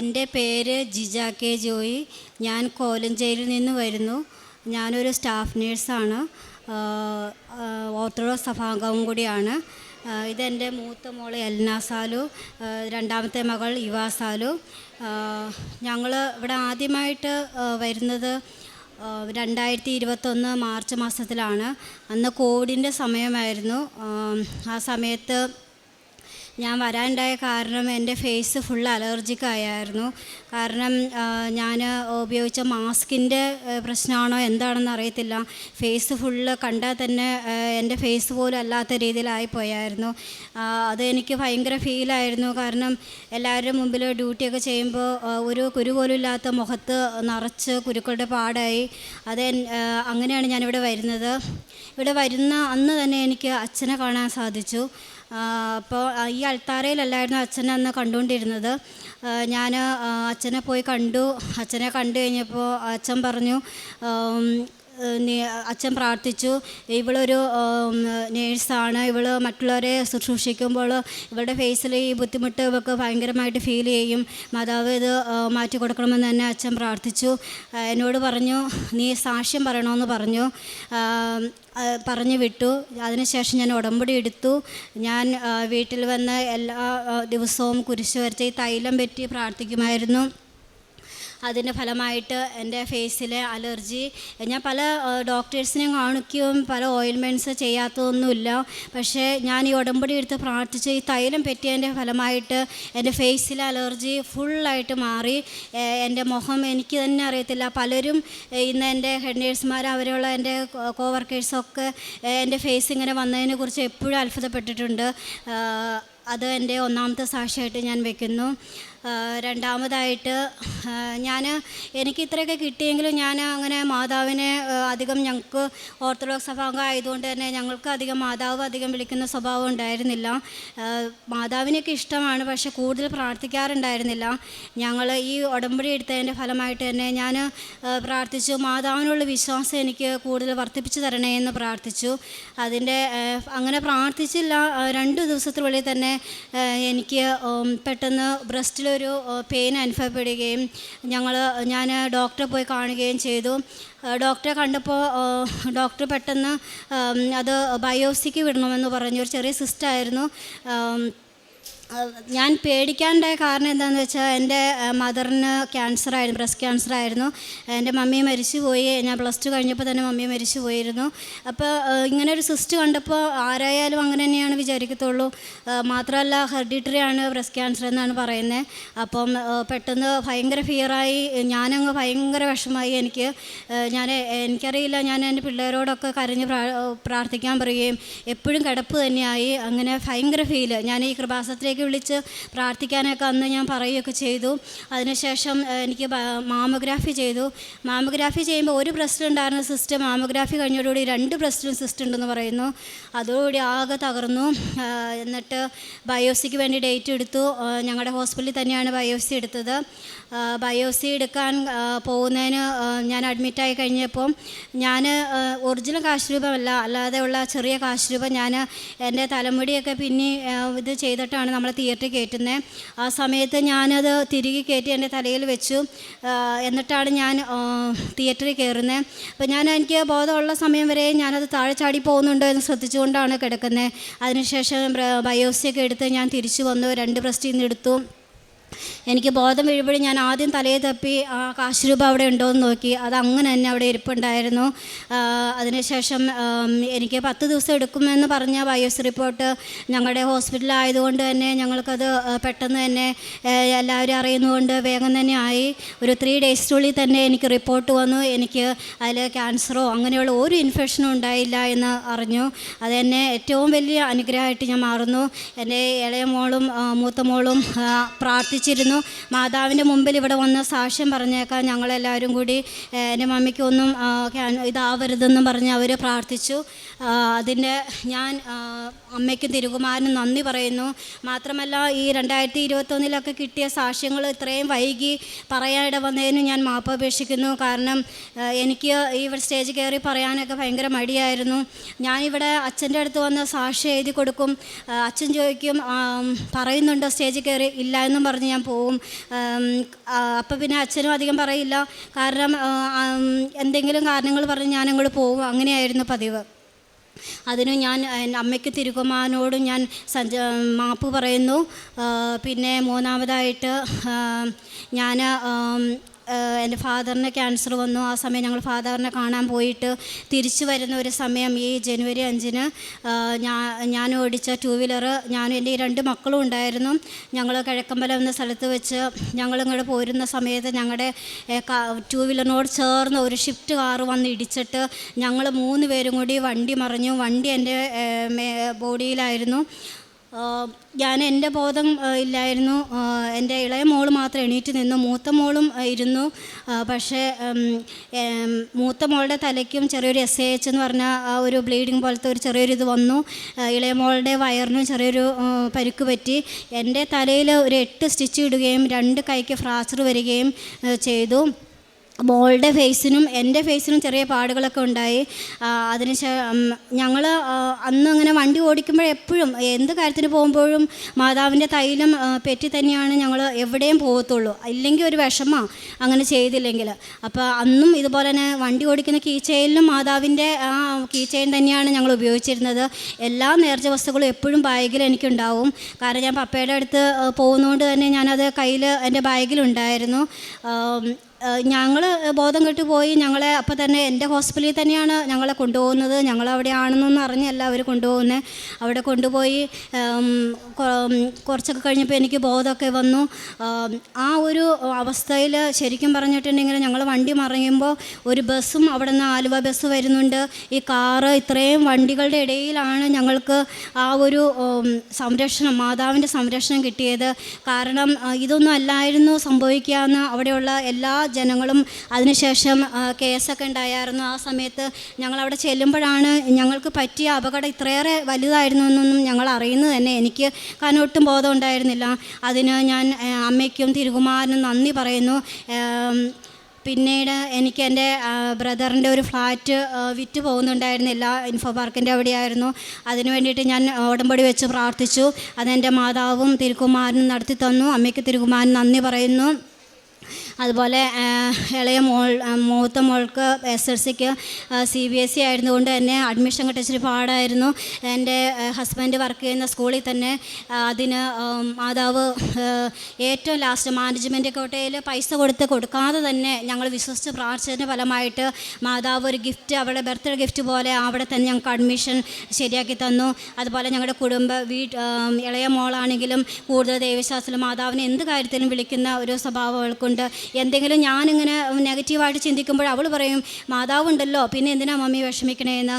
എന്റെ പേര് ജിജ കെ ജോയി. ഞാൻ കോലഞ്ചേരിയിൽ നിന്ന് വരുന്നു. ഞാനൊരു സ്റ്റാഫ് നേഴ്സാണ്. ഓർത്തഡോക്സ് സഭാംഗവും കൂടിയാണ്. ഇതെന്റെ മൂത്ത മോൾ എൽന സാലു രണ്ടാമത്തെ മകൾ യുവ സാലു. ഞങ്ങൾ ഇവിടെ ആദ്യമായിട്ട് വരുന്നത് രണ്ടായിരത്തി ഇരുപത്തൊന്ന് മാർച്ച് മാസത്തിലാണ്. അന്ന് കോവിഡിന്റെ സമയമായിരുന്നു. ആ സമയത്ത് ഞാൻ വരാനുണ്ടായ കാരണം എന്റെ ഫേസ് ഫുൾ അലർജിക് ആയായിരുന്നു കാരണം ഞാൻ ഉപയോഗിച്ച മാസ്കിന്റെ പ്രശ്നമാണോ എന്താണെന്ന് അറിയത്തില്ല. ഫേസ് ഫുള്ള് കണ്ടാൽ തന്നെ എന്റെ ഫേസ് പോലും അല്ലാത്ത രീതിയിലായിപ്പോയായിരുന്നു അത് എനിക്ക് ഭയങ്കര ഫീലായിരുന്നു. കാരണം എല്ലാവരുടെ മുമ്പിൽ ഡ്യൂട്ടിയൊക്കെ ചെയ്യുമ്പോൾ ഒരു കുരു പോലും ഇല്ലാത്ത മുഖത്ത് നിറച്ച് കുരുക്കളുടെ പാടായി. അത് അങ്ങനെയാണ് ഞാനിവിടെ വരുന്നത്. ഇവിടെ വരുന്ന അന്ന് തന്നെ എനിക്ക് അച്ഛനെ കാണാൻ സാധിച്ചു. അപ്പോൾ ഈ അൾത്താരയിലല്ലായിരുന്നു അച്ഛനെ അന്ന് കണ്ടുകൊണ്ടിരുന്നത്. ഞാൻ അച്ഛനെ പോയി കണ്ടു. അച്ഛനെ കണ്ടു കഴിഞ്ഞപ്പോൾ അച്ഛൻ പറഞ്ഞു അച്ഛൻ പ്രാർത്ഥിച്ചു. ഇവളൊരു നേഴ്സാണ്. ഇവൾ മറ്റുള്ളവരെ ശുശ്രൂഷിക്കുമ്പോൾ ഇവളുടെ ഫേസിൽ ഈ ബുദ്ധിമുട്ട് ഇവൾക്ക് ഭയങ്കരമായിട്ട് ഫീൽ ചെയ്യും. മാതാവ് ഇത് മാറ്റി കൊടുക്കണമെന്ന് തന്നെ അച്ഛൻ പ്രാർത്ഥിച്ചു. എന്നോട് പറഞ്ഞു നീ സാക്ഷ്യം പറയണമെന്ന് പറഞ്ഞു. പറഞ്ഞു വിട്ടു. അതിനുശേഷം ഞാൻ ഉടമ്പടി എടുത്തു. ഞാൻ വീട്ടിൽ വന്ന് എല്ലാ ദിവസവും കുരിശ് വരച്ച് ഈ തൈലം പറ്റി പ്രാർത്ഥിക്കുമായിരുന്നു. അതിന്റെ ഫലമായിട്ട് എന്റെ ഫേസിലെ അലർജി. ഞാൻ പല ഡോക്ടേഴ്സിനെയും കാണിക്കുകയും പല ഓയിൽമെന്റ്സ് ചെയ്യാത്തതൊന്നുമില്ല. പക്ഷേ ഞാൻ ഈ ഉടമ്പടി എടുത്ത് പ്രാർത്ഥിച്ച് ഈ തൈലം പറ്റിയതിന്റെ ഫലമായിട്ട് എന്റെ ഫേസിലെ അലർജി ഫുള്ളായിട്ട് മാറി. എന്റെ മുഖം എനിക്ക് തന്നെ അറിയത്തില്ല. പലരും ഇന്ന് എന്റെ ഹെഡ് നേഴ്സുമാർ അവരുള്ള എന്റെ കോ വർക്കേഴ്സൊക്കെ എന്റെ ഫേസ് ഇങ്ങനെ വന്നതിനെ കുറിച്ച് എപ്പോഴും അത്ഭുതപ്പെട്ടിട്ടുണ്ട്. അത് എന്റെ ഒന്നാമത്തെ സാക്ഷിയായിട്ട് ഞാൻ വെക്കുന്നു. രണ്ടാമതായിട്ട് ഞാൻ എനിക്ക് ഇത്രയൊക്കെ കിട്ടിയെങ്കിലും ഞാൻ അങ്ങനെ മാതാവിനെ അധികം ഞങ്ങൾക്ക് ഓർത്തഡോക്സ് സഭാംഗം ആയതുകൊണ്ട് തന്നെ ഞങ്ങൾക്ക് അധികം മാതാവ് അധികം വിളിക്കുന്ന സ്വഭാവം ഉണ്ടായിരുന്നില്ല. മാതാവിനെയൊക്കെ ഇഷ്ടമാണ് പക്ഷെ കൂടുതൽ പ്രാർത്ഥിക്കാറുണ്ടായിരുന്നില്ല. ഞങ്ങൾ ഈ ഉടമ്പടി എടുത്തതിന്റെ ഫലമായിട്ട് തന്നെ ഞാൻ പ്രാർത്ഥിച്ചു. മാതാവിനുള്ള വിശ്വാസം എനിക്ക് കൂടുതൽ വർദ്ധിപ്പിച്ചു തരണേ എന്ന് പ്രാർത്ഥിച്ചു. അതിന്റെ അങ്ങനെ പ്രാർത്ഥിച്ചില്ല. രണ്ട് ദിവസത്തിനുള്ളിൽ തന്നെ എനിക്ക് പെട്ടെന്ന് പെട്ടെന്ന് ബ്രസ്റ്റിലൊരു പെയിൻ അനുഭവപ്പെടുകയും ഞങ്ങൾ ഞാൻ ഡോക്ടറെ പോയി കാണുകയും ചെയ്തു. ഡോക്ടറെ കണ്ടപ്പോൾ ഡോക്ടർ പെട്ടെന്ന് അത് ബയോപ്സിക്ക് വിടണമെന്ന് പറഞ്ഞു ഒരു ചെറിയ സിസ്റ്റായിരുന്നു ഞാൻ പേടിക്കാണ്ടായ കാരണം എന്താണെന്ന് വെച്ചാൽ എന്റെ മദറിന് ക്യാൻസർ ആയിരുന്നു ബ്രസ്റ്റ് ക്യാൻസർ ആയിരുന്നു. എന്റെ മമ്മി മരിച്ചു പോയി ഞാൻ പ്ലസ് ടു കഴിഞ്ഞപ്പോൾ തന്നെ മമ്മി മരിച്ചു പോയിരുന്നു. അപ്പോൾ ഇങ്ങനെ ഒരു സിസ്റ്റ് കണ്ടപ്പോൾ ആരായാലും അങ്ങനെ തന്നെയാണ് വിചാരിക്കത്തുള്ളൂ. മാത്രമല്ല ഹെറിഡിറ്ററി ആണ് ബ്രസ്റ്റ് ക്യാൻസർ എന്നാണ് പറയുന്നത് അപ്പം പെട്ടെന്ന് ഭയങ്കര ഫിയറായി ഞാനങ്ങ് ഭയങ്കര വിഷമായി എനിക്ക് ഞാൻ എനിക്കറിയില്ല ഞാൻ എന്റെ പിള്ളേരോടൊക്കെ കരഞ്ഞ് പ്രാർത്ഥിക്കാൻ പറയുകയും എപ്പോഴും കിടപ്പ് തന്നെയായി. അങ്ങനെ ഭയങ്കര ഫീൽ ഞാൻ ഈ കൃപാസനത്തിലേക്ക് വിളിച്ച് പ്രാർത്ഥിക്കാനൊക്കെ അന്ന് ഞാൻ പറയുകയൊക്കെ ചെയ്തു. അതിനുശേഷം എനിക്ക് മാമോഗ്രാഫി ചെയ്തു. മാമോഗ്രാഫി ചെയ്യുമ്പോൾ ഒരു പ്രശ്നം ഉണ്ടായിരുന്ന സിസ്റ്റം മാമോഗ്രാഫി കഴിഞ്ഞതോടുകൂടി രണ്ട് പ്രശ്നം സിസ്റ്റ് ഉണ്ടെന്ന് പറയുന്നു. അതോടുകൂടി ആകെ തകർന്നു. എന്നിട്ട് ബയോസിക്ക് വേണ്ടി ഡേറ്റ് എടുത്തു. ഞങ്ങളുടെ ഹോസ്പിറ്റലിൽ തന്നെയാണ് ബയോസി എടുത്തത്. ബയോസി എടുക്കാൻ പോകുന്നതിന് ഞാൻ അഡ്മിറ്റായി കഴിഞ്ഞപ്പം ഞാൻ ഒറിജിനൽ കാശ് രൂപമല്ല അല്ലാതെ ഉള്ള ചെറിയ കാശ് രൂപം ഞാൻ എന്റെ തലമുടിയൊക്കെ പിന്നെ ഇത് ചെയ്തിട്ടാണ് നമ്മൾ തിയേറ്ററിൽ കയറ്റുന്നത് ആ സമയത്ത് ഞാനത് തിരികെ കയറ്റി എന്റെ തലയിൽ വെച്ചു എന്നിട്ടാണ് ഞാൻ തിയേറ്ററിൽ കയറുന്നത് അപ്പോൾ ഞാൻ എനിക്ക് ബോധമുള്ള സമയം വരെ ഞാനത് താഴെ ചാടി പോകുന്നുണ്ടോ എന്ന് ശ്രദ്ധിച്ചുകൊണ്ടാണ് കിടക്കുന്നത് അതിനുശേഷം ബയോസിയൊക്കെ എടുത്ത് ഞാൻ തിരിച്ചു വന്നു രണ്ട് പ്രസ്റ്റിൽ നിന്ന് എടുത്തു. എനിക്ക് ബോധം വീഴുമ്പോഴും ഞാൻ ആദ്യം തലയെ തപ്പി ആ കാശ് രൂപ അവിടെ ഉണ്ടോ എന്ന് നോക്കി. അത് അങ്ങനെ തന്നെ അവിടെ ഇരിപ്പുണ്ടായിരുന്നു. അതിനുശേഷം എനിക്ക് പത്ത് ദിവസം എടുക്കുമെന്ന് പറഞ്ഞ ബയോസ് റിപ്പോർട്ട് ഞങ്ങളുടെ ഹോസ്പിറ്റലായതുകൊണ്ട് തന്നെ ഞങ്ങൾക്കത് പെട്ടെന്ന് തന്നെ എല്ലാവരും അറിയുന്നതുകൊണ്ട് വേഗം തന്നെ ആയി. ഒരു ത്രീ ഡേയ്സിനുള്ളിൽ തന്നെ എനിക്ക് റിപ്പോർട്ട് വന്നു. എനിക്ക് അതിൽ ക്യാൻസറോ അങ്ങനെയുള്ള ഒരു ഇൻഫെക്ഷനും ഉണ്ടായില്ല എന്ന് അറിഞ്ഞു. അതെന്നെ ഏറ്റവും വലിയ അനുഗ്രഹമായിട്ട് ഞാൻ മാറുന്നു. എന്റെ ഇളയ മോളും മൂത്ത മോളും ആ, പ്രാർത്ഥിച്ചിരുന്നു മാതാവിന്റെ മുമ്പിൽ ഇവിടെ വന്ന് സാക്ഷ്യം പറഞ്ഞേക്കാൻ ഞങ്ങളെല്ലാവരും കൂടി എന്റെ മമ്മിക്കൊന്നും ഇതാവരുതെന്നും പറഞ്ഞ് അവർ പ്രാർത്ഥിച്ചു. അതിന്റെ ഞാൻ അമ്മയ്ക്കും തിരുകുമാരനും നന്ദി പറയുന്നു. മാത്രമല്ല ഈ രണ്ടായിരത്തി ഇരുപത്തൊന്നിലൊക്കെ കിട്ടിയ സാക്ഷ്യങ്ങൾ ഇത്രയും വൈകി പറയാനിട വന്നതിന് ഞാൻ മാപ്പ് അപേക്ഷിക്കുന്നു. കാരണം എനിക്ക് ഈ സ്റ്റേജ് കയറി പറയാനൊക്കെ ഭയങ്കര മടിയായിരുന്നു. ഞാനിവിടെ അച്ഛന്റെ അടുത്ത് വന്ന് സാക്ഷ്യം എഴുതി കൊടുക്കും. അച്ഛൻ ചോദിക്കും പറയുന്നുണ്ടോ സ്റ്റേജ് കയറി? ഇല്ല എന്നും പറഞ്ഞ് ഞാൻ പോവും. അപ്പം പിന്നെ അച്ഛനും അധികം പറയില്ല. കാരണം എന്തെങ്കിലും കാരണങ്ങൾ പറഞ്ഞ് ഞാൻ അങ്ങോട്ട് പോവും. അങ്ങനെയായിരുന്നു പതിവ്. അതിന് ഞാൻ അമ്മയ്ക്ക് തിരുക്കുമാരനോടും ഞാൻ സഞ്ച മാപ്പ് പറയുന്നു. പിന്നെ മൂന്നാമതായിട്ട് ഞാൻ എന്റെ ഫാദറിന് ക്യാൻസർ വന്നു. ആ സമയം ഞങ്ങൾ ഫാദറിനെ കാണാൻ പോയിട്ട് തിരിച്ചു വരുന്ന ഒരു സമയം ഈ ജനുവരി അഞ്ചിന് ഞാൻ ഞാൻ ഓടിച്ച ടൂ വീലർ ഞാനും എന്റെ ഈ രണ്ട് മക്കളും ഉണ്ടായിരുന്നു. ഞങ്ങൾ കിഴക്കമ്പലം എന്ന സ്ഥലത്ത് വെച്ച് ഞങ്ങളിങ്ങോട്ട് പോരുന്ന സമയത്ത് ഞങ്ങളുടെ ടൂ വീലറിനോട് ചേർന്ന് ഒരു ഷിഫ്റ്റ് കാറ് വന്ന് ഇടിച്ചിട്ട് ഞങ്ങൾ മൂന്ന് പേരും കൂടി വണ്ടി മറിഞ്ഞു. വണ്ടി എന്റെ ബോഡിയിലായിരുന്നു. ഞാൻ എന്റെ ബോധം ഇല്ലായിരുന്നു. എന്റെ ഇളയ മോൾ മാത്രം എണീറ്റ് നിന്നു. മൂത്ത മോളും ഇരുന്നു. പക്ഷേ മൂത്ത മോളുടെ തലയ്ക്കും ചെറിയൊരു എസ് എച്ച് എന്ന് പറഞ്ഞ ആ ഒരു ബ്ലീഡിങ് പോലത്തെ ഒരു ചെറിയൊരു ഇത് വന്നു. ഇളയ മോളുടെ വയറിനും ചെറിയൊരു പരിക്ക് പറ്റി. എന്റെ തലയിൽ ഒരു എട്ട് സ്റ്റിച്ച് ഇടുകയും രണ്ട് കൈക്ക് ഫ്രാക്ചർ വരികയും ചെയ്തു. മോളുടെ ഫേസിനും എന്റെ ഫേസിനും ചെറിയ പാടുകളൊക്കെ ഉണ്ടായി. അതിന് ഞങ്ങൾ അന്ന് അങ്ങനെ വണ്ടി ഓടിക്കുമ്പോൾ എപ്പോഴും എന്ത് കാര്യത്തിന് പോകുമ്പോഴും മാതാവിന്റെ തൈലം പെറ്റി തന്നെയാണ് ഞങ്ങൾ എവിടെയും പോകത്തുള്ളൂ. ഇല്ലെങ്കിൽ ഒരു വിഷമമാണ് അങ്ങനെ ചെയ്തില്ലെങ്കിൽ അപ്പോൾ അന്നും ഇതുപോലെ തന്നെ വണ്ടി ഓടിക്കുന്ന കീച്ചയിലും മാതാവിന്റെ ആ കീച്ചയിൽ തന്നെയാണ് ഞങ്ങൾ ഉപയോഗിച്ചിരുന്നത്. എല്ലാ നേർച്ച വസ്തുക്കളും എപ്പോഴും ബാഗിൽ എനിക്കുണ്ടാവും. കാരണം ഞാൻ പപ്പയുടെ അടുത്ത് പോകുന്നതുകൊണ്ട് തന്നെ ഞാനത് കയ്യിൽ എന്റെ ബാഗിലുണ്ടായിരുന്നു. ഞങ്ങൾ ബോധം കെട്ട് പോയി ഞങ്ങളെ അപ്പോൾ തന്നെ എന്റെ ഹോസ്പിറ്റലിൽ തന്നെയാണ് ഞങ്ങളെ കൊണ്ടുപോകുന്നത്. ഞങ്ങൾ അവിടെ ആണെന്നൊന്നും അറിഞ്ഞല്ല അവർ കൊണ്ടുപോകുന്നത് അവിടെ കൊണ്ടുപോയി കുറച്ചൊക്കെ കഴിഞ്ഞപ്പോൾ എനിക്ക് ബോധമൊക്കെ വന്നു. ആ ഒരു അവസ്ഥയിൽ ശരിക്കും പറഞ്ഞിട്ടുണ്ടെങ്കിൽ ഞങ്ങൾ വണ്ടി മറിയുമ്പോൾ ഒരു ബസ്സും അവിടെ നിന്ന് ആലുവ ബസ് വരുന്നുണ്ട്. ഈ കാറ് ഇത്രയും വണ്ടികളുടെ ഇടയിലാണ് ഞങ്ങൾക്ക് ആ ഒരു സംരക്ഷണം മാതാവിന്റെ സംരക്ഷണം കിട്ടിയത്. കാരണം ഇതൊന്നും അല്ലായിരുന്നു സംഭവിക്കുക എന്ന് അവിടെയുള്ള എല്ലാ ജനങ്ങളും അതിനുശേഷം കേസൊക്കെ ഉണ്ടായിരുന്നു ആ സമയത്ത് ഞങ്ങൾ അവിടെ ചെല്ലുമ്പോഴാണ് ഞങ്ങൾക്ക് പറ്റിയ അപകടം ഇത്രയേറെ വലുതായിരുന്നു എന്നൊന്നും ഞങ്ങൾ അറിയുന്നത് തന്നെ. എനിക്ക് കാരണം ഒട്ടും ബോധം ഉണ്ടായിരുന്നില്ല. അതിന് ഞാൻ അമ്മയ്ക്കും തിരുകുമാരനും നന്ദി പറയുന്നു. പിന്നീട് എനിക്ക് എന്റെ ബ്രദറിന്റെ ഒരു ഫ്ലാറ്റ് വിറ്റ് പോകുന്നുണ്ടായിരുന്നില്ല ഇൻഫോ പാർക്കിന്റെ അവിടെയായിരുന്നു. അതിന് വേണ്ടിയിട്ട് ഞാൻ ഉടമ്പടി വെച്ച് പ്രാർത്ഥിച്ചു. അതെന്റെ മാതാവും തിരുക്കുമാരനും നടത്തി തന്നു അമ്മയ്ക്ക് തിരുക്കുമാരൻ നന്ദി പറയുന്നു. അതുപോലെ ഇളയ മോൾ മൂത്ത മോൾക്ക് എസ് എൽ സിക്ക് സി ബി എസ് സി ആയിരുന്നുകൊണ്ട് തന്നെ അഡ്മിഷൻ കിട്ടിച്ചിരി പാടായിരുന്നു. എന്റെ ഹസ്ബൻഡ് വർക്ക് ചെയ്യുന്ന സ്കൂളിൽ തന്നെ അതിന് മാതാവ് ഏറ്റവും ലാസ്റ്റ് മാനേജ്മെന്റ് കോട്ടയിൽ പൈസ കൊടുത്ത് കൊടുക്കാതെ തന്നെ ഞങ്ങൾ വിശ്വസിച്ച് പ്രാർത്ഥിച്ചതിന്റെ ഫലമായിട്ട് മാതാവ് ഒരു ഗിഫ്റ്റ് അവളുടെ ബർത്ത്ഡേ ഗിഫ്റ്റ് പോലെ അവിടെ തന്നെ ഞങ്ങൾക്ക് അഡ്മിഷൻ ശരിയാക്കി തന്നു. അതുപോലെ ഞങ്ങളുടെ കുടുംബ വീട്ട് ഇളയ മോളാണെങ്കിലും കൂടുതൽ ദൈവശാസ്ത്രം മാതാവിനെ എന്ത് കാര്യത്തിലും വിളിക്കുന്ന ഒരു സ്വഭാവം അവൾക്കുണ്ട്. എന്തെങ്കിലും ഞാനിങ്ങനെ നെഗറ്റീവായിട്ട് ചിന്തിക്കുമ്പോൾ അവൾ പറയും മാതാവുണ്ടല്ലോ പിന്നെ എന്തിനാ മമ്മി വിഷമിക്കണേന്ന്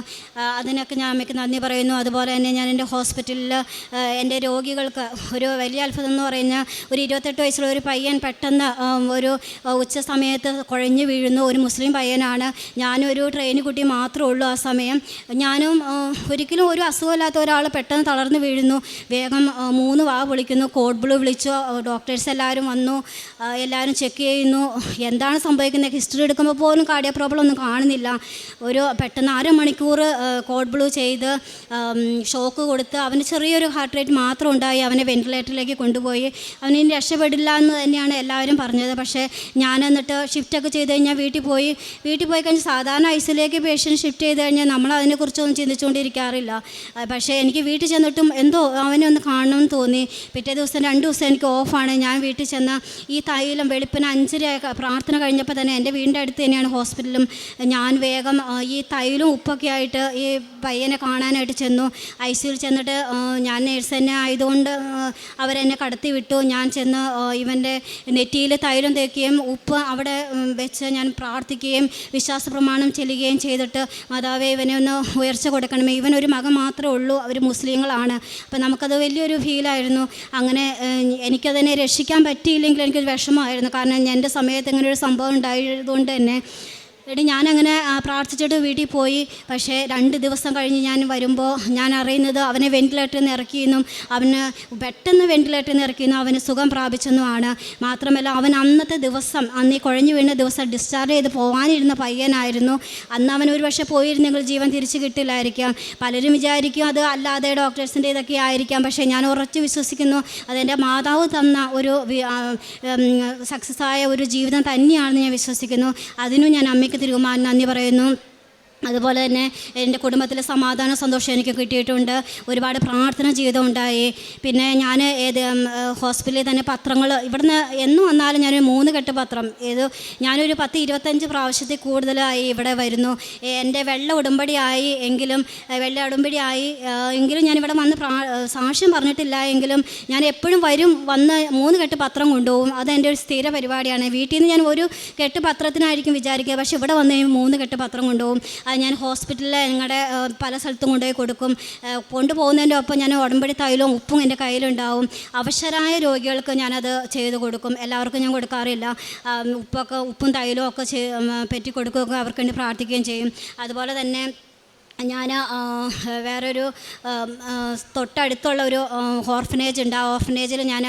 അതിനൊക്കെ ഞാൻ അമ്മയ്ക്ക് നന്ദി പറയുന്നു. അതുപോലെ തന്നെ ഞാൻ എന്റെ ഹോസ്പിറ്റലിൽ എന്റെ രോഗികൾക്ക് ഒരു വലിയ അത്ഭുതം എന്ന് പറഞ്ഞാൽ ഒരു ഇരുപത്തെട്ട് വയസ്സുള്ള ഒരു പയ്യൻ പെട്ടെന്ന് ഒരു ഉച്ച സമയത്ത് കുഴഞ്ഞു വീഴുന്നു. ഒരു മുസ്ലിം പയ്യനാണ്. ഞാനൊരു ട്രെയിൻ കുട്ടി മാത്രമേ ഉള്ളൂ ആ സമയം. ഞാനും ഒരിക്കലും ഒരു അസുഖമില്ലാത്ത ഒരാൾ പെട്ടെന്ന് തളർന്നു വീഴുന്നു. വേഗം മൂന്ന് വാ വിളിക്കുന്നു. കോഡ് ബ്ലൂ വിളിച്ചു. ഡോക്ടേഴ്സ് എല്ലാവരും വന്നു. എല്ലാവരും ചെക്ക് ചെയ്യുന്നു. എന്താണ് സംഭവിക്കുന്നത്? ഹിസ്റ്ററി എടുക്കുമ്പോൾ പോലും കാർഡിയ പ്രോബ്ലം ഒന്നും കാണുന്നില്ല. ഒരു പെട്ടെന്ന് അരമണിക്കൂർ കോഡ് ബ്ലൂ ചെയ്ത് ഷോക്ക് കൊടുത്ത് അവന് ചെറിയൊരു ഹാർട്ട് റേറ്റ് മാത്രം ഉണ്ടായി അവനെ വെന്റിലേറ്ററിലേക്ക് കൊണ്ടുപോയി. അവന് രക്ഷപ്പെടില്ല എന്ന് തന്നെയാണ് എല്ലാവരും പറഞ്ഞത്. പക്ഷേ ഞാൻ എന്നിട്ട് ഷിഫ്റ്റൊക്കെ ചെയ്ത് കഴിഞ്ഞാൽ വീട്ടിൽ പോയി. വീട്ടിൽ പോയി കഴിഞ്ഞാൽ സാധാരണ ഐസിലേക്ക് പേഷ്യന്റ് ഷിഫ്റ്റ് ചെയ്ത് കഴിഞ്ഞാൽ നമ്മൾ അതിനെക്കുറിച്ചൊന്നും ചിന്തിച്ചുകൊണ്ടിരിക്കാറില്ല. പക്ഷേ എനിക്ക് വീട്ടിൽ ചെന്നിട്ടും എന്തോ അവനെ ഒന്ന് കാണണമെന്ന് തോന്നി. പിറ്റേ ദിവസം രണ്ട് ദിവസം എനിക്ക് ഓഫാണ് ഞാൻ വീട്ടിൽ ചെന്ന ഈ തൈലം വെളുപ്പിന് അഞ്ചര പ്രാർത്ഥന കഴിഞ്ഞപ്പോൾ തന്നെ എന്റെ വീടിന്റെ അടുത്ത് തന്നെയാണ് ഹോസ്പിറ്റലും. ഞാൻ വേഗം ഈ തൈലും ഉപ്പൊക്കെ ആയിട്ട് ഈ പയ്യനെ കാണാനായിട്ട് ചെന്നു. ഐ സിയിൽ ചെന്നിട്ട് ഞാൻ നേഴ്സ് തന്നെ ആയതുകൊണ്ട് അവരെന്നെ കടത്തി വിട്ടു. ഞാൻ ചെന്ന് ഇവന്റെ നെറ്റിയിൽ തൈലം തേക്കുകയും ഉപ്പ് അവിടെ വെച്ച് ഞാൻ പ്രാർത്ഥിക്കുകയും വിശ്വാസ പ്രമാണം ചെല്ലുകയും ചെയ്തിട്ട് മാതാവേ ഇവനെ ഒന്ന് ഉയർച്ച കൊടുക്കണമേ. ഇവൻ ഒരു മകൻ മാത്രമേ ഉള്ളൂ. അവർ മുസ്ലിങ്ങളാണ്. അപ്പം നമുക്കത് വലിയൊരു ഫീലായിരുന്നു അങ്ങനെ എനിക്കതിനെ രക്ഷിക്കാൻ പറ്റിയില്ലെങ്കിൽ എനിക്കൊരു വിഷമമായിരുന്നു. കാരണം എന്റെ സമയത്ത് ഇങ്ങനെ ഒരു സംഭവം ഉണ്ടായതുകൊണ്ട് തന്നെ എടി ഞാനങ്ങനെ പ്രാർത്ഥിച്ചിട്ട് വീട്ടിൽ പോയി. പക്ഷേ രണ്ട് ദിവസം കഴിഞ്ഞ് ഞാൻ വരുമ്പോൾ ഞാൻ അറിയുന്നത് അവനെ വെന്റിലേറ്ററിൽ നിന്ന് ഇറക്കിയെന്നും അവന് പെട്ടെന്ന് വെന്റിലേറ്ററിൽ നിന്ന് ഇറക്കിയെന്നും അവന് സുഖം പ്രാപിച്ചെന്നുമാണ്. മാത്രമല്ല അവൻ അന്നത്തെ ദിവസം അന്ന് ഈ കുഴഞ്ഞു വീണ ദിവസം ഡിസ്ചാർജ് ചെയ്ത് പോകാനിരുന്ന പയ്യനായിരുന്നു. അന്ന് അവൻ ഒരു പക്ഷേ പോയിരുന്നെങ്കിൽ ജീവൻ തിരിച്ചു കിട്ടില്ലായിരിക്കാം. പലരും വിചാരിക്കും അത് അല്ലാതെ ഡോക്ടേഴ്സിന്റെ ഇതൊക്കെ ആയിരിക്കാം. പക്ഷേ ഞാൻ ഉറച്ചു വിശ്വസിക്കുന്നു അതെന്റെ മാതാവ് തന്ന ഒരു സക്സസ് ആയ ഒരു ജീവിതം തന്നെയാണെന്ന് ഞാൻ വിശ്വസിക്കുന്നു. അതിനും ഞാൻ അമ്മയ്ക്ക് തിരുമാൻ നന്ദി പറയുന്നു. അതുപോലെ തന്നെ എന്റെ കുടുംബത്തിലെ സമാധാനം സന്തോഷം എനിക്ക് കിട്ടിയിട്ടുണ്ട്. ഒരുപാട് പ്രാർത്ഥന ജീവിതം ഉണ്ടായി. പിന്നെ ഞാൻ ഏത് ഹോസ്പിറ്റലിൽ തന്നെ പത്രങ്ങൾ ഇവിടുന്ന് എന്ന് വന്നാലും ഞാനൊരു മൂന്ന് കെട്ട് പത്രം ഏത് ഞാനൊരു പത്ത് ഇരുപത്തഞ്ച് പ്രാവശ്യത്തിൽ കൂടുതലായി ഇവിടെ വരുന്നു. എന്റെ വെള്ള ഉടമ്പടിയായി എങ്കിലും വെള്ള ഉടമ്പടിയായി എങ്കിലും ഞാനിവിടെ വന്ന് പ്രാ സാക്ഷ്യം പറഞ്ഞിട്ടില്ല എങ്കിലും ഞാൻ എപ്പോഴും വരും വന്ന് മൂന്ന് കെട്ട് പത്രം കൊണ്ടുപോകും. അത് എന്റെ ഒരു സ്ഥിര പരിപാടിയാണ്. വീട്ടിൽ നിന്ന് ഞാൻ ഒരു കെട്ട് പത്രത്തിനായിരിക്കും വിചാരിക്കുക. പക്ഷേ ഇവിടെ വന്ന് മൂന്ന് കെട്ട് പത്രം കൊണ്ടുപോകും. ഞാൻ ഹോസ്പിറ്റലിൽ ഞങ്ങളുടെ പല സ്ഥലത്തും കൊണ്ടുപോയി കൊടുക്കും. കൊണ്ടുപോകുന്നതിന്റെ ഒപ്പം ഞാൻ ഉടമ്പടി തൈലവും ഉപ്പും എന്റെ കയ്യിലുണ്ടാവും. അവശരായ രോഗികൾക്ക് ഞാനത് ചെയ്ത് കൊടുക്കും. എല്ലാവർക്കും ഞാൻ കൊടുക്കാറില്ല. ഉപ്പൊക്കെ ഉപ്പും തൈലവും ഒക്കെ ചെ- പറ്റി പെറ്റി കൊടുക്കുകയൊക്കെ അവർക്ക് വേണ്ടി പ്രാർത്ഥിക്കുകയും ചെയ്യും. അതുപോലെ തന്നെ ഞാൻ വേറൊരു തൊട്ടടുത്തുള്ള ഒരു ഓർഫനേജ് ഉണ്ട്. ആ ഓർഫനേജിൽ ഞാൻ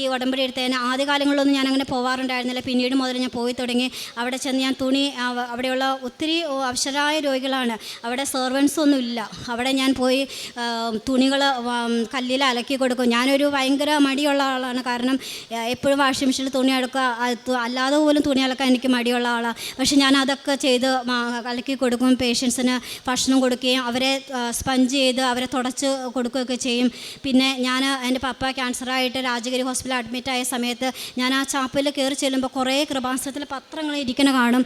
ഈ ഉടമ്പടി എടുത്തതിന് ആദ്യകാലങ്ങളിലൊന്നും ഞാൻ അങ്ങനെ പോവാറുണ്ടായിരുന്നില്ല. പിന്നീട് മുതൽ ഞാൻ പോയി തുടങ്ങി. അവിടെ ചെന്ന് ഞാൻ തുണി അവിടെയുള്ള ഒത്തിരി അവശരായ രോഗികളാണ്. അവിടെ സെർവൻസ് ഇല്ല. അവിടെ ഞാൻ പോയി തുണികൾ കല്ലിൽ അലക്കി കൊടുക്കും. ഞാനൊരു ഭയങ്കര മടിയുള്ള ആളാണ്. കാരണം എപ്പോഴും വാഷിംഗ് മെഷീനിൽ തുണി അലക്കുക അല്ലാതെ പോലും തുണി അലക്കാൻ എനിക്ക് മടിയുള്ള ആളാണ് പക്ഷെ ഞാൻ അതൊക്കെ ചെയ്ത് അലക്കി കൊടുക്കും. പേഷ്യൻസിന് ഭക്ഷണം കൊടുക്കുകയും അവരെ സ്പഞ്ച് ചെയ്ത് അവരെ തുടച്ച് കൊടുക്കുകയൊക്കെ ചെയ്യും. പിന്നെ ഞാൻ എന്റെ പപ്പ ക്യാൻസറായിട്ട് രാജഗിരി ഹോസ്പിറ്റലിൽ അഡ്മിറ്റ് ആയ സമയത്ത് ഞാൻ ആ ചാപ്പലിൽ കയറി ചെല്ലുമ്പോൾ കുറേ കൃപാസനത്തിൽ പത്രങ്ങൾ ഇരിക്കുന്ന കാണും.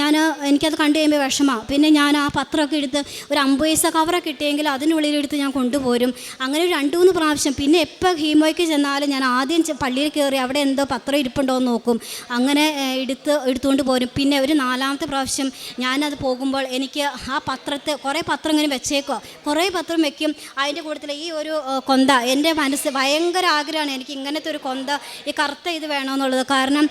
ഞാൻ എനിക്കത് കണ്ടു കഴിയുമ്പോൾ വിഷമമാണ് പിന്നെ ഞാൻ ആ പത്രമൊക്കെ എടുത്ത് ഒരു അമ്പത് പൈസ കവറൊക്കെ കിട്ടിയെങ്കിൽ അതിനുള്ളിലെടുത്ത് ഞാൻ കൊണ്ടുപോരും. അങ്ങനെ രണ്ട് മൂന്ന് പ്രാവശ്യം. പിന്നെ എപ്പോൾ ഹീമോയ്ക്ക് ചെന്നാലും ഞാൻ ആദ്യം പള്ളിയിൽ കയറി അവിടെ എന്തോ പത്രം ഇരിപ്പുണ്ടോ എന്ന് നോക്കും. അങ്ങനെ എടുത്ത് എടുത്തുകൊണ്ട് പോരും. പിന്നെ ഒരു നാലാമത്തെ പ്രാവശ്യം ഞാനത് പോകുമ്പോൾ എനിക്ക് ആ പത്രത്തെ കുറേ പത്രം ഇങ്ങനെ വെച്ചേക്കോ കുറേ പത്രം വെക്കും. അതിന്റെ കൂട്ടത്തിൽ ഈ ഒരു കൊന്ത എന്റെ മനസ്സ് ഭയങ്കര ആഗ്രഹമാണ് എനിക്ക് ഇങ്ങനത്തെ ഒരു കൊന്ത ഈ കറുത്ത ഇത് വേണമെന്നുള്ളത്. കാരണം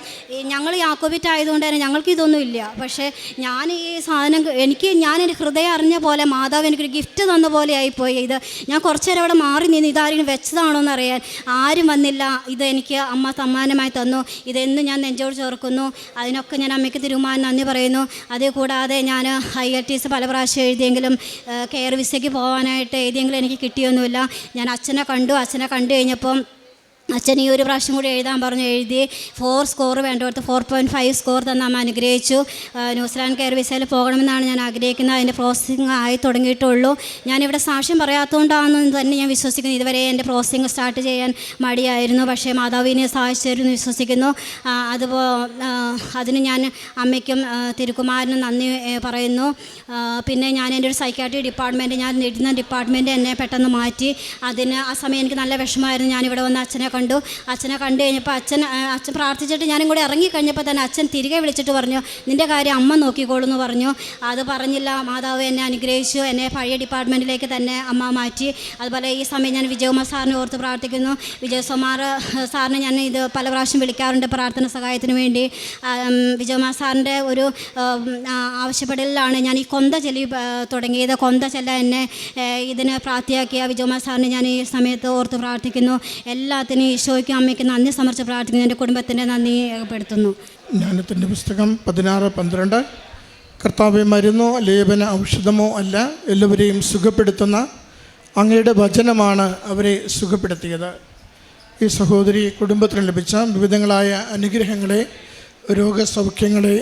ഞങ്ങൾ യാക്കോബിറ്റ് ആയതുകൊണ്ട് തന്നെ ഞങ്ങൾക്ക് ഇതൊന്നും ഇല്ല. പക്ഷേ ഞാൻ ഈ സാധനം എനിക്ക് ഞാൻ എന്റെ ഹൃദയം അറിഞ്ഞ പോലെ മാതാവ് എനിക്കൊരു ഗിഫ്റ്റ് തന്ന പോലെ ആയിപ്പോയി. ഇത് ഞാൻ കുറച്ച് നേരം അവിടെ മാറി നിന്ന് ഇതാരെങ്കിലും വെച്ചതാണോ എന്നറിയാൻ ആരും വന്നില്ല. ഇത് എനിക്ക് അമ്മ സമ്മാനമായി തന്നു. ഇതെന്നും ഞാൻ നെഞ്ചോട് ചേർക്കുന്നു. അതിനൊക്കെ ഞാൻ അമ്മയ്ക്ക് തിരുമാൻ നന്ദി പറയുന്നു. അതേ കൂടാതെ ഞാൻ ഐ എൽ ടി എസ് പല പ്രാവശ്യം എഴുതിയെങ്കിലും ഏഹ്, കെയർ വിസയ്ക്ക് പോകാനായിട്ട് എഴുതിയെങ്കിലും എനിക്ക് കിട്ടിയൊന്നുമില്ല. ഞാൻ അച്ഛനെ കണ്ടു. അച്ഛനെ കണ്ടു കഴിഞ്ഞപ്പം അച്ഛൻ ഈ ഒരു പ്രാവശ്യം കൂടി എഴുതാൻ പറഞ്ഞു എഴുതി ഫോർ സ്കോർ വേണ്ടടുത്ത് ഫോർ പോയിന്റ് ഫൈവ് സ്കോർ തന്നെ അമ്മ അനുഗ്രഹിച്ചു. ന്യൂസിലാൻഡ് കെയർ വിസയിൽ പോകണമെന്നാണ് ഞാൻ ആഗ്രഹിക്കുന്നത്. അതിന്റെ പ്രോസസ്സിങ് ആയി തുടങ്ങിയിട്ടുള്ളൂ. ഞാനിവിടെ സാക്ഷ്യം പറയാത്തതുകൊണ്ടാണെന്ന് തന്നെ ഞാൻ വിശ്വസിക്കുന്നു. ഇതുവരെ എന്റെ പ്രോസസ്സിങ് സ്റ്റാർട്ട് ചെയ്യാൻ മടിയായിരുന്നു. പക്ഷേ മാതാവിനെ സഹായിച്ചിരുന്നു വിശ്വസിക്കുന്നു. അതുപോ അതിന് ഞാൻ അമ്മയ്ക്കും തിരുക്കുമാരനും നന്ദി പറയുന്നു. പിന്നെ ഞാൻ എന്റെ ഒരു സൈക്കാട്രി ഡിപ്പാർട്ട്മെന്റ് ഞാൻ ഇരുന്ന ഡിപ്പാർട്ട്മെന്റ് എന്നെ പെട്ടെന്ന് മാറ്റി. അതിന് ആ സമയം എനിക്ക് നല്ല വിഷമമായിരുന്നു. ഞാനിവിടെ വന്ന് അച്ഛനെ കണ്ടു. അച്ഛനെ കണ്ടു കഴിഞ്ഞപ്പോൾ അച്ഛൻ അച്ഛൻ പ്രാർത്ഥിച്ചിട്ട് ഞാനും കൂടെ ഇറങ്ങി കഴിഞ്ഞപ്പോൾ തന്നെ അച്ഛൻ തിരികെ വിളിച്ചിട്ട് പറഞ്ഞു നിന്റെ കാര്യം അമ്മ നോക്കിക്കോളൂ എന്ന് പറഞ്ഞു. അത് പറഞ്ഞില്ല മാതാവ് എന്നെ അനുഗ്രഹിച്ചു എന്നെ പഴയ ഡിപ്പാർട്ട്മെന്റിലേക്ക് തന്നെ അമ്മ മാറ്റി. അതുപോലെ ഈ സമയം ഞാൻ വിജയകുമാർ സാറിനെ ഓർത്ത് പ്രാർത്ഥിക്കുന്നു. വിജയകുമാർ സാറിനെ ഞാൻ ഇത് പല പ്രാവശ്യം വിളിക്കാറുണ്ട് പ്രാർത്ഥന സഹായത്തിന് വേണ്ടി. വിജയകുമാർ സാറിന്റെ ഒരു ആവശ്യപ്പെടലിലാണ് ഞാൻ ഈ കൊന്ത ചെല്ലി തുടങ്ങിയത്. കൊന്ത ചെല്ല എന്നെ ഇതിന് പ്രാപ്തിയാക്കിയ വിജയകുമാർ സാറിനെ ഞാൻ ഈ സമയത്ത് ഓർത്ത് പ്രാർത്ഥിക്കുന്നു. എല്ലാത്തിനും ഈശോയ്ക്കും അമ്മയ്ക്ക് നന്ദി സമർപ്പിച്ച് പ്രാർത്ഥിക്കുന്നു. എന്റെ കുടുംബത്തിന്റെ നന്ദി രേഖപ്പെടുത്തുന്നു. ജ്ഞാനത്തിന്റെ പുസ്തകം പതിനാറ് പന്ത്രണ്ട്. കർത്താവ് മരുന്നോ ലേപന ഔഷധമോ അല്ല എല്ലാവരെയും സുഖപ്പെടുത്തുന്ന അങ്ങയുടെ വചനമാണ് അവരെ സുഖപ്പെടുത്തിയത്. ഈ സഹോദരി കുടുംബത്തിന് ലഭിച്ച വിവിധങ്ങളായ അനുഗ്രഹങ്ങളെ രോഗസൗഖ്യങ്ങളെ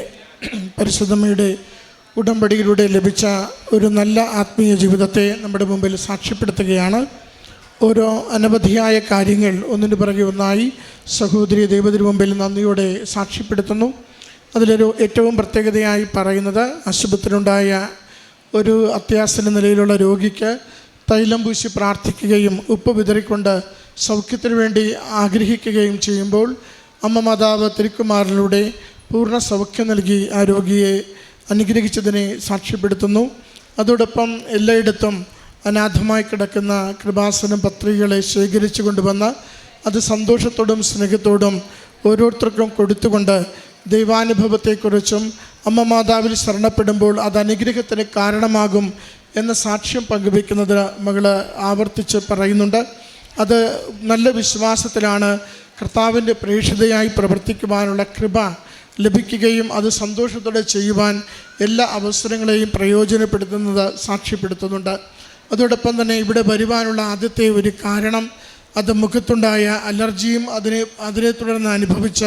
പരിശുദ്ധമ്മയുടെ ഉടമ്പടിയിലൂടെ ലഭിച്ച ഒരു നല്ല ആത്മീയ ജീവിതത്തെ നമ്മുടെ മുമ്പിൽ സാക്ഷ്യപ്പെടുത്തുകയാണ്. ഓരോ അനവധിയായ കാര്യങ്ങൾ ഒന്നിനു പിറകെ ഒന്നായി സഹോദരി ദൈവത്തിന് മുമ്പിൽ നന്ദിയോടെ സാക്ഷ്യപ്പെടുത്തുന്നു. അതിലൊരു ഏറ്റവും പ്രത്യേകതയായി പറയുന്നത് ആശുപത്രിയിലുണ്ടായ ഒരു അത്യാസന നിലയിലുള്ള രോഗിക്ക് തൈലം പൂശി പ്രാർത്ഥിക്കുകയും ഉപ്പ് വിതറിക്കൊണ്ട് സൗഖ്യത്തിനു വേണ്ടി ആഗ്രഹിക്കുകയും ചെയ്യുമ്പോൾ അമ്മ മാതാവ് തിരുക്കുമാറിലൂടെ പൂർണ സൗഖ്യം നൽകി ആ രോഗിയെ അനുഗ്രഹിച്ചതിനെ സാക്ഷ്യപ്പെടുത്തുന്നു. അതോടൊപ്പം എല്ലായിടത്തും അനാഥമായി കിടക്കുന്ന കൃപാസന പത്രികകളെ ശേഖരിച്ചു കൊണ്ടുവന്ന് അത് സന്തോഷത്തോടും സ്നേഹത്തോടും ഓരോരുത്തർക്കും കൊടുത്തുകൊണ്ട് ദൈവാനുഭവത്തെക്കുറിച്ചും അമ്മ മാതാവിൽ ശരണപ്പെടുമ്പോൾ അത് അനുഗ്രഹത്തിന് കാരണമാകും എന്ന സാക്ഷ്യം പങ്കുവെക്കുന്നത് മകൾ ആവർത്തിച്ച് പറയുന്നുണ്ട്. അത് നല്ല വിശ്വാസത്തിലാണ് കർത്താവിന്റെ പ്രേക്ഷിതയായി പ്രവർത്തിക്കുവാനുള്ള കൃപ ലഭിക്കുകയും അത് സന്തോഷത്തോടെ ചെയ്യുവാൻ എല്ലാ അവസരങ്ങളെയും പ്രയോജനപ്പെടുത്തുന്നത് സാക്ഷ്യപ്പെടുത്തുന്നുണ്ട്. അതോടൊപ്പം തന്നെ ഇവിടെ വരുവാനുള്ള ആദ്യത്തെ ഒരു കാരണം അത് മുഖത്തുണ്ടായ അലർജിയും അതിനെ അതിനെ തുടർന്ന് അനുഭവിച്ച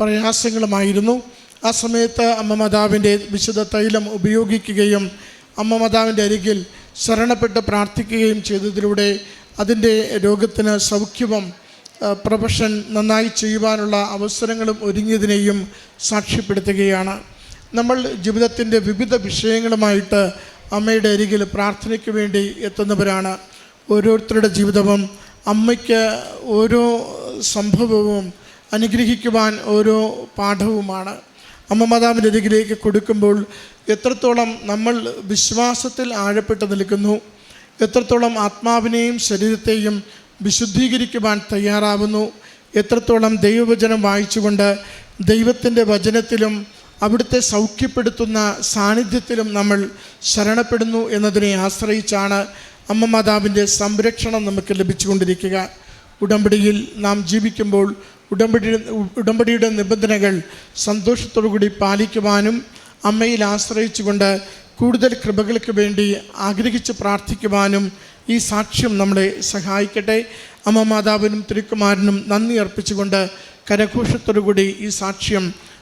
പ്രയാസങ്ങളുമായിരുന്നു. ആ സമയത്ത് അമ്മ മാതാവിന്റെ വിശുദ്ധ തൈലം ഉപയോഗിക്കുകയും അമ്മ മാതാവിന്റെ അരികിൽ ശരണപ്പെട്ട് പ്രാർത്ഥിക്കുകയും ചെയ്തതിലൂടെ അതിന്റെ രോഗത്തിന് സൗഖ്യവും പ്രൊഫഷൻ നന്നായി ചെയ്യുവാനുള്ള അവസരങ്ങളും ഒരുങ്ങിയതിനെയും സാക്ഷ്യപ്പെടുത്തുകയാണ്. നമ്മൾ ജീവിതത്തിന്റെ വിവിധ വിഷയങ്ങളുമായിട്ട് അമ്മയുടെ അരികിൽ പ്രാർത്ഥനയ്ക്ക് വേണ്ടി എത്തുന്നവരാണ്. ഓരോരുത്തരുടെ ജീവിതവും അമ്മയ്ക്ക് ഓരോ സംഭവവും അനുഗ്രഹിക്കുവാൻ ഓരോ പാഠവുമാണ്. അമ്മ മാതാവിന്റെ അരികിലേക്ക് കൊടുക്കുമ്പോൾ എത്രത്തോളം നമ്മൾ വിശ്വാസത്തിൽ ആഴപ്പെട്ട് നിൽക്കുന്നു എത്രത്തോളം ആത്മാവിനെയും ശരീരത്തെയും വിശുദ്ധീകരിക്കുവാൻ തയ്യാറാവുന്നു എത്രത്തോളം ദൈവവചനം വായിച്ചുകൊണ്ട് ദൈവത്തിന്റെ വചനത്തിലും അവിടുത്തെ സൗഖ്യപ്പെടുത്തുന്ന സാന്നിധ്യത്തിലും നമ്മൾ ശരണപ്പെടുന്നു എന്നതിനെ ആശ്രയിച്ചാണ് അമ്മ മാതാവിന്റെ സംരക്ഷണം നമുക്ക് ലഭിച്ചുകൊണ്ടിരിക്കുക. ഉടമ്പടിയിൽ നാം ജീവിക്കുമ്പോൾ ഉടമ്പടി ഉടമ്പടിയുടെ നിബന്ധനകൾ സന്തോഷത്തോടുകൂടി പാലിക്കുവാനും അമ്മയിൽ ആശ്രയിച്ചുകൊണ്ട് കൂടുതൽ കൃപകൾക്ക് വേണ്ടി ആഗ്രഹിച്ച് പ്രാർത്ഥിക്കുവാനും ഈ സാക്ഷ്യം നമ്മളെ സഹായിക്കട്ടെ. അമ്മ മാതാവിനും തിരുക്കുമാരനും നന്ദി അർപ്പിച്ചുകൊണ്ട് കരഘോഷത്തോടുകൂടി ഈ സാക്ഷ്യം